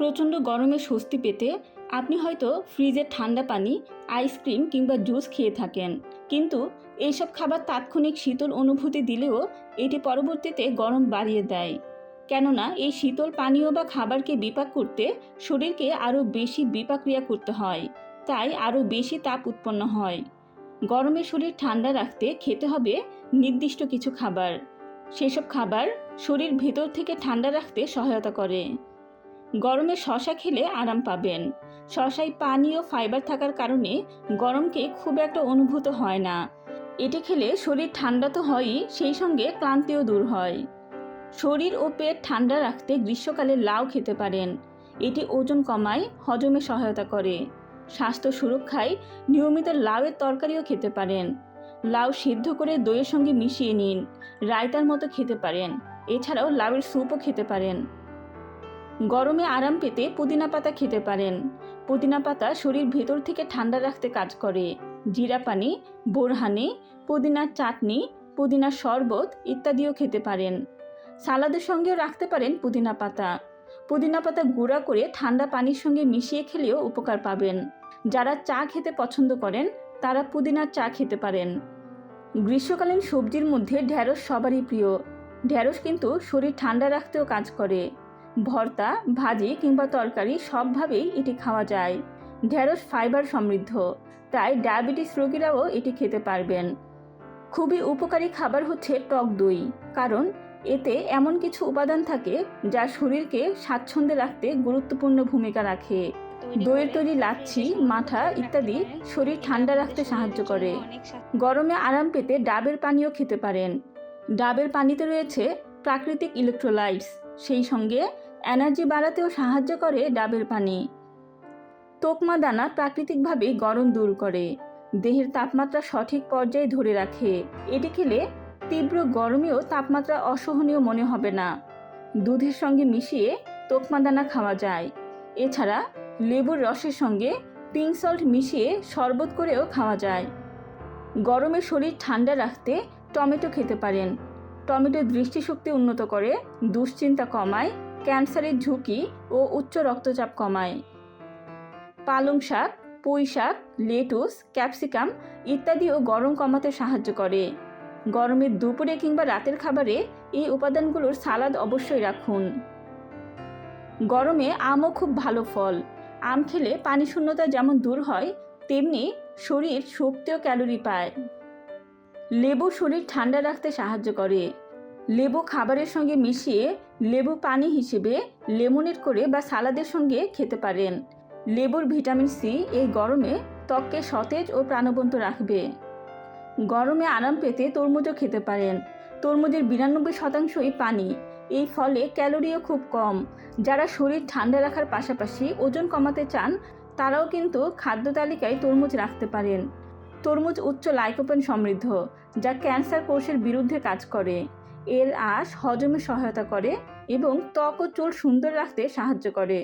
প্রচণ্ড গরমে স্বস্তি পেতে আপনি হয়তো ফ্রিজের ঠান্ডা পানি আইসক্রিম কিংবা জুস খেয়ে থাকেন। কিন্তু এইসব খাবার তাৎক্ষণিক শীতল অনুভূতি দিলেও এটি পরবর্তীতে গরম বাড়িয়ে দেয়। কেননা এই শীতল পানীয় বা খাবারকে বিপাক করতে শরীরকে আরও বেশি বিপাক্রিয়া করতে হয়, তাই আরও বেশি তাপ উৎপন্ন হয়। গরমে শরীর ঠান্ডা রাখতে খেতে হবে নির্দিষ্ট কিছু খাবার। সেসব খাবার শরীর ভেতর থেকে ঠান্ডা রাখতে সহায়তা করে। গরমে শশা খেলে আরাম পাবেন। শশায় পানি ও ফাইবার থাকার কারণে গরমকে খুব একটা অনুভূত হয় না। এটি খেলে শরীর ঠান্ডা তো হয়ই, সেই সঙ্গে ক্লান্তিও দূর হয়। শরীর ও পেট ঠান্ডা রাখতে গ্রীষ্মকালে লাউ খেতে পারেন। এটি ওজন কমায়, হজমে সহায়তা করে। স্বাস্থ্য সুরক্ষায় নিয়মিত লাউয়ের তরকারিও খেতে পারেন। লাউ সিদ্ধ করে দইয়ের সঙ্গে মিশিয়ে নিন। রায়তার মতো খেতে পারেন। এছাড়াও লাউয়ের স্যুপও খেতে পারেন। গরমে আরাম পেতে পুদিনা পাতা খেতে পারেন। পুদিনা পাতা শরীর ভেতর থেকে ঠান্ডা রাখতে কাজ করে। জিরা পানি, বোরহানি, পুদিনার চাটনি, পুদিনার শরবত ইত্যাদিও খেতে পারেন। সালাদের সঙ্গেও রাখতে পারেন পুদিনা পাতা। পুদিনা পাতা গুঁড়া করে ঠান্ডা পানির সঙ্গে মিশিয়ে খেলেও উপকার পাবেন। যারা চা খেতে পছন্দ করেন, তারা পুদিনার চা খেতে পারেন। গ্রীষ্মকালীন সবজির মধ্যে ঢ্যাঁড়স সবারই প্রিয়। ঢ্যাঁড়স কিন্তু শরীর ঠান্ডা রাখতেও কাজ করে। ভর্তা, ভাজি কিংবা তরকারি সবভাবেই এটি খাওয়া যায়। ঢ্যাঁড়স ফাইবার সমৃদ্ধ। তাই ডায়াবেটিস রোগীরাও এটি খেতে পারবেন। খুবই উপকারী খাবার হচ্ছে টক দই। কারণ এতে এমন কিছু উপাদান থাকে যা শরীরকে স্বাচ্ছন্দ্যে রাখতে গুরুত্বপূর্ণ ভূমিকা রাখে। দইয়ের তৈরি লাচ্ছি মাথা ইত্যাদি শরীর ঠান্ডা রাখতে সাহায্য করে। গরমে আরাম পেতে ডাবের পানিও খেতে পারেন। ডাবের পানিতে রয়েছে প্রাকৃতিক ইলেকট্রোলাইটস সেই সঙ্গে এনার্জি বাড়াতেও সাহায্য করে ডাবের পানি। তোকমা দানা প্রাকৃতিকভাবে গরম দূর করে। দেহের তাপমাত্রা সঠিক পর্যায়ে ধরে রাখে। এটি খেলে তীব্র গরমেও তাপমাত্রা অসহনীয় মনে হবে না। দুধের সঙ্গে মিশিয়ে তোকমা দানা খাওয়া যায়। এছাড়া লেবুর রসের সঙ্গে পিঙ্ক সল্ট মিশিয়ে শরবত করেও খাওয়া যায়। গরমে শরীর ঠান্ডা রাখতে টমেটো খেতে পারেন। টমেটো দৃষ্টিশক্তি উন্নত করে, দুশ্চিন্তা কমায়, ক্যান্সারের ঝুঁকি ও উচ্চ রক্তচাপ কমায়। পালং শাক, পুঁই শাক, লেটুস, ক্যাপসিকাম ইত্যাদি ও গরম কমাতে সাহায্য করে। গরমের দুপুরে কিংবা রাতের খাবারে এই উপাদানগুলোর সালাদ অবশ্যই রাখুন। গরমে আমও খুব ভালো ফল। আম খেলে পানি শূন্যতা যেমন দূর হয়, তেমনি শরীর শক্তি ও ক্যালোরি পায়। লেবু শরীর ঠান্ডা রাখতে সাহায্য করে। লেবু খাবারের সঙ্গে মিশিয়ে লেবু পানি হিসেবে লেমনেড করে বা সালাদের সঙ্গে খেতে পারেন। লেবুর ভিটামিন সি এই গরমে ত্বককে সতেজ ও প্রাণবন্ত রাখবে। গরমে আরাম পেতে তরমুজও খেতে পারেন। তরমুজের বিরানব্বই শতাংশই পানি। এই ফলে ক্যালোরিও খুব কম। যারা শরীর ঠান্ডা রাখার পাশাপাশি ওজন কমাতে চান, তারাও কিন্তু খাদ্য তালিকায় তরমুজ রাখতে পারেন। তরমুজ উচ্চ লাইকোপেন সমৃদ্ধ, যা ক্যান্সার কোষের বিরুদ্ধে কাজ করে। এর আঁশ হজমে সহায়তা করে এবং ত্বক ও চুল সুন্দর রাখতে সাহায্য করে।